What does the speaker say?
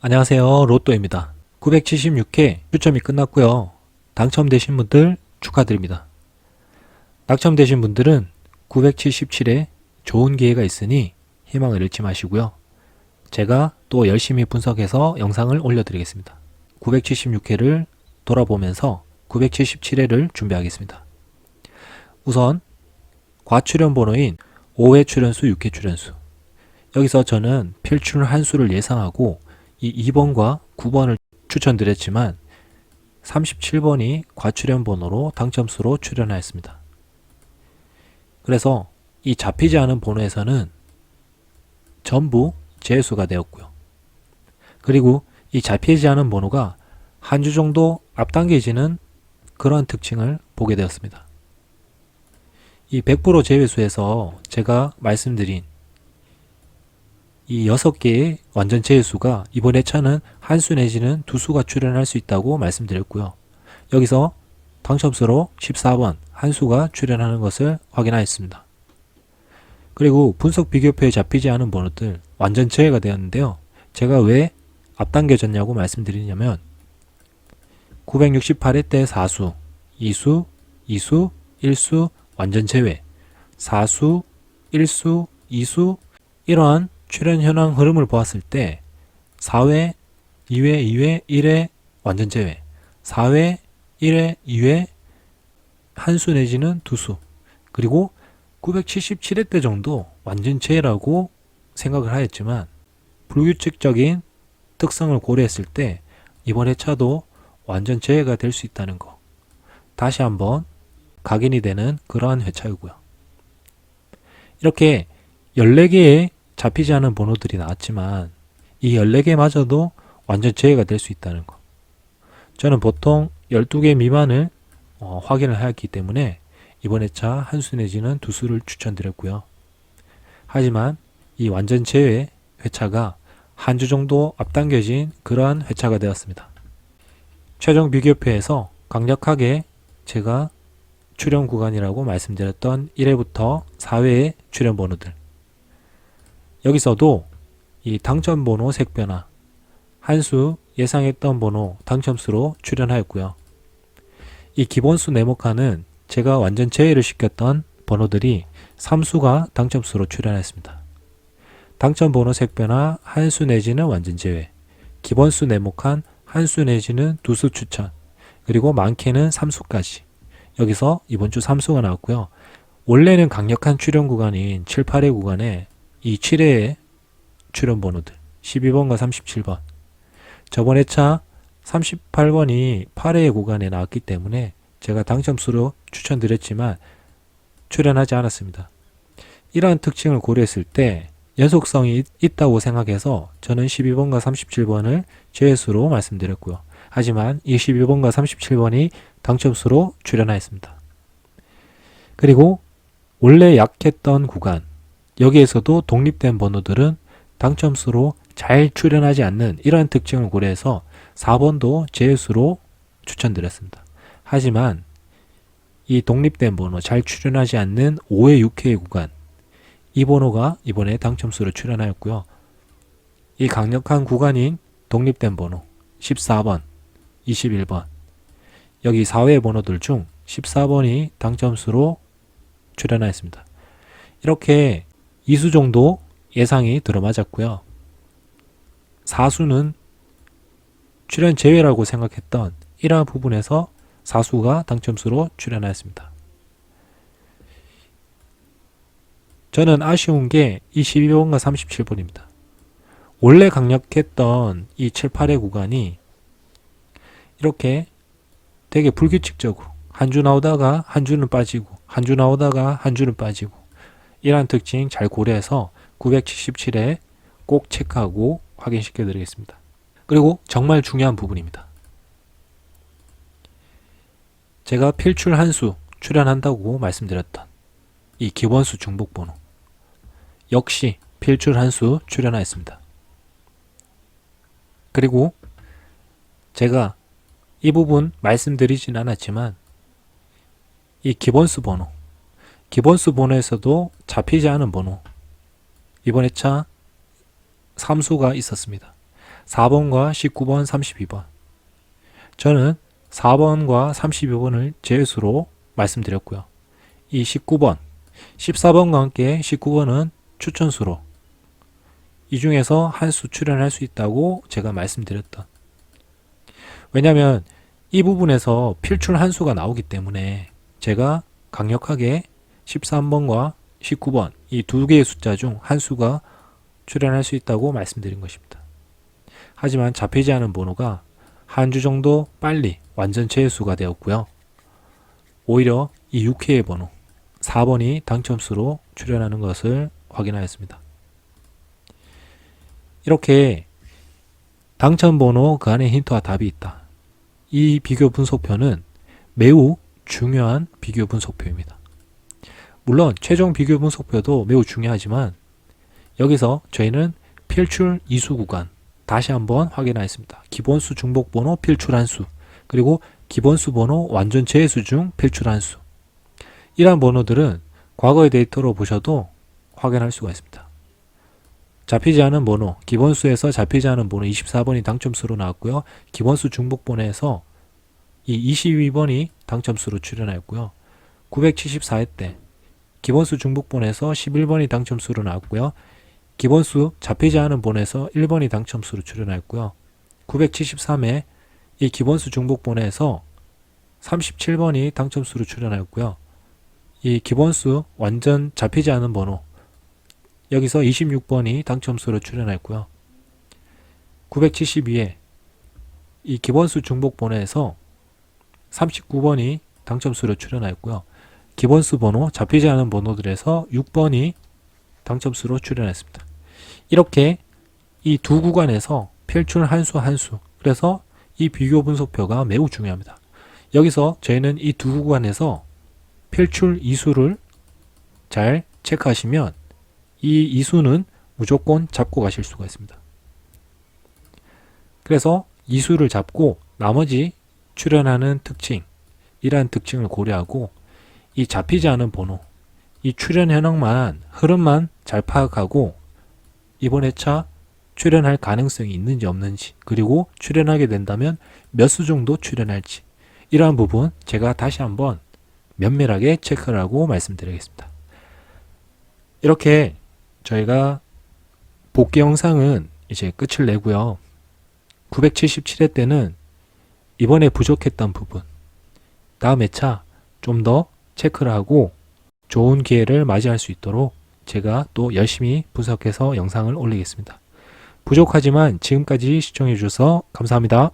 안녕하세요. 로또입니다. 976회 추첨이 끝났고요. 당첨되신 분들 축하드립니다. 당첨되신 분들은 977회 좋은 기회가 있으니 희망을 잃지 마시고요. 제가 또 열심히 분석해서 영상을 올려드리겠습니다. 976회를 돌아보면서 977회를 준비하겠습니다. 우선 과출연 번호인 5회 출연수, 6회 출연수. 여기서 저는 필출 한 수를 예상하고 이 2번과 9번을 추천드렸지만 37번이 과출연 번호로 당첨수로 출연하였습니다. 그래서 이 잡히지 않은 번호에서는 전부 재수가 되었고요. 그리고 이 잡히지 않은 번호가 한 주 정도 앞당겨지는 그러한 특징을 보게 되었습니다. 이 100% 제외수에서 제가 말씀드린 이 6개의 완전 제외수가 이번 회차는 한 수 내지는 두 수가 출연할 수 있다고 말씀드렸고요. 여기서 당첨수로 14번 한 수가 출연하는 것을 확인하였습니다. 그리고 분석 비교표에 잡히지 않은 번호들 완전 제외가 되었는데요. 제가 왜 앞당겨졌냐고 말씀드리냐면 968회 때 4수, 2수, 2수, 1수 완전 제외, 4수, 1수, 2수 이러한 출현 현황 흐름을 보았을 때 4회, 2회, 2회, 1회 완전 제외, 4회, 1회, 2회 한 수 내지는 두 수, 그리고 977회 때 정도 완전 제외라고 생각을 하였지만 불규칙적인 특성을 고려했을 때 이번 회차도 완전 제외가 될 수 있다는 거. 다시 한번 각인이 되는 그러한 회차이고요. 이렇게 14개의 잡히지 않은 번호들이 나왔지만 이 14개마저도 완전 제외가 될 수 있다는 거. 저는 보통 12개 미만을 어, 확인을 하였기 때문에 이번 회차 한 수 내지는 두 수를 추천드렸고요. 하지만 이 완전 제외 회차가 한 주 정도 앞당겨진 그러한 회차가 되었습니다. 최종 비교표에서 강력하게 제가 출연 구간이라고 말씀드렸던 1회부터 4회의 출연 번호들 여기서도 이 당첨 번호 색 변화 한 수 예상했던 번호 당첨수로 출연하였고요. 이 기본수 네모칸은 제가 완전 제외를 시켰던 번호들이 3수가 당첨수로 출연했습니다. 당첨 번호 색 변화 한 수 내지는 완전 제외 기본수 네모칸 한 수 내지는 두 수 추천 그리고 많게는 3수까지 여기서 이번 주 3수가 나왔고요. 원래는 강력한 출연 구간인 7, 8회 구간에 이 7회의 출연 번호들 12번과 37번 저번 회차 38번이 8회 구간에 나왔기 때문에 제가 당첨수로 추천드렸지만 출연하지 않았습니다. 이러한 특징을 고려했을 때 연속성이 있- 있다고 생각해서 저는 12번과 37번을 제외수로 말씀드렸고요. 하지만 이 12번과 37번이 당첨수로 출연하였습니다. 그리고 원래 약했던 구간 여기에서도 독립된 번호들은 당첨수로 잘 출연하지 않는 이러한 특징을 고려해서 4번도 제외수로 추천드렸습니다. 하지만 이 독립된 번호 잘 출연하지 않는 5회 6회의 구간 이 번호가 이번에 당첨수로 출연하였고요. 이 강력한 구간인 독립된 번호 14번, 21번 여기 4회 번호들 중 14번이 당첨수로 출연하였습니다. 이렇게 2수 정도 예상이 들어맞았고요. 4수는 출연 제외라고 생각했던 이러한 부분에서 4수가 당첨수로 출연하였습니다. 저는 아쉬운 게 이 12번과 37번입니다. 원래 강력했던 이 7, 8의 구간이 이렇게 되게 불규칙적으로 한 주 나오다가 한 주는 빠지고 한 주 나오다가 한 주는 빠지고 이러한 특징 잘 고려해서 977에 꼭 체크하고 확인시켜 드리겠습니다. 그리고 정말 중요한 부분입니다. 제가 필출 한수 출연한다고 말씀드렸던 이 기본수 중복 번호 역시 필출 한수 출연하였습니다. 그리고 제가 이 부분 말씀드리진 않았지만 이 기본수 번호 기본수 번호에서도 잡히지 않은 번호 이번 회차 3수가 있었습니다. 4번과 19번, 32번. 저는 4번과 32번을 제수로 말씀드렸고요. 이 19번, 14번과 함께 19번은 추천수로 이 중에서 한 수 출연할 수 있다고 제가 말씀드렸던. 왜냐하면 이 부분에서 필출 한 수가 나오기 때문에 제가 강력하게 13번과 19번 이 두 개의 숫자 중 한 수가 출연할 수 있다고 말씀드린 것입니다. 하지만 잡히지 않은 번호가 한 주 정도 빨리 완전 체수가 되었고요. 오히려 이 6회의 번호 4번이 당첨수로 출연하는 것을 확인하였습니다. 이렇게 당첨 번호 그 안에 힌트와 답이 있다. 이 비교 분석표는 매우 중요한 비교 분석표입니다. 물론 최종 비교 분석표도 매우 중요하지만 여기서 저희는 필출 이수 구간 다시 한번 확인하였습니다. 기본수 중복 번호 필출한 수 그리고 기본수 번호 완전 제수 중 필출한 수 이러한 번호들은 과거의 데이터로 보셔도 확인할 수가 있습니다. 잡히지 않은 번호, 기본수에서 잡히지 않은 번호 24번이 당첨수로 나왔고요. 기본수 중복번호에서 이 22번이 당첨수로 출연하였고요. 974회 때 기본수 중복번호에서 11번이 당첨수로 나왔고요. 기본수 잡히지 않은 번호에서 1번이 당첨수로 출연하였고요. 973회 이 기본수 중복번호에서 37번이 당첨수로 출연하였고요. 이 기본수 완전 잡히지 않은 번호 여기서 26번이 당첨수로 출연했고요. 972에 이 기본수 중복 번호에서 39번이 당첨수로 출연하였고요. 기본수 번호 잡히지 않은 번호들에서 6번이 당첨수로 출연했습니다. 이렇게 이 두 구간에서 필출 한수 한수 그래서 이 비교 분석표가 매우 중요합니다. 여기서 저희는 이 두 구간에서 필출 이수를 잘 체크하시면 이 이수는 무조건 잡고 가실 수가 있습니다. 그래서 이수를 잡고 나머지 출연하는 특징, 이러한 특징을 고려하고 이 잡히지 않은 번호, 이 출연 현황만 흐름만 잘 파악하고 이번 회차 출연할 가능성이 있는지 없는지 그리고 출연하게 된다면 몇 수 정도 출연할지 이러한 부분 제가 다시 한번 면밀하게 체크를 하고 말씀드리겠습니다. 이렇게 저희가 복귀 영상은 이제 끝을 내고요. 977회 때는 이번에 부족했던 부분 다음 회차 좀 더 체크를 하고 좋은 기회를 맞이할 수 있도록 제가 또 열심히 분석해서 영상을 올리겠습니다. 부족하지만 지금까지 시청해 주셔서 감사합니다.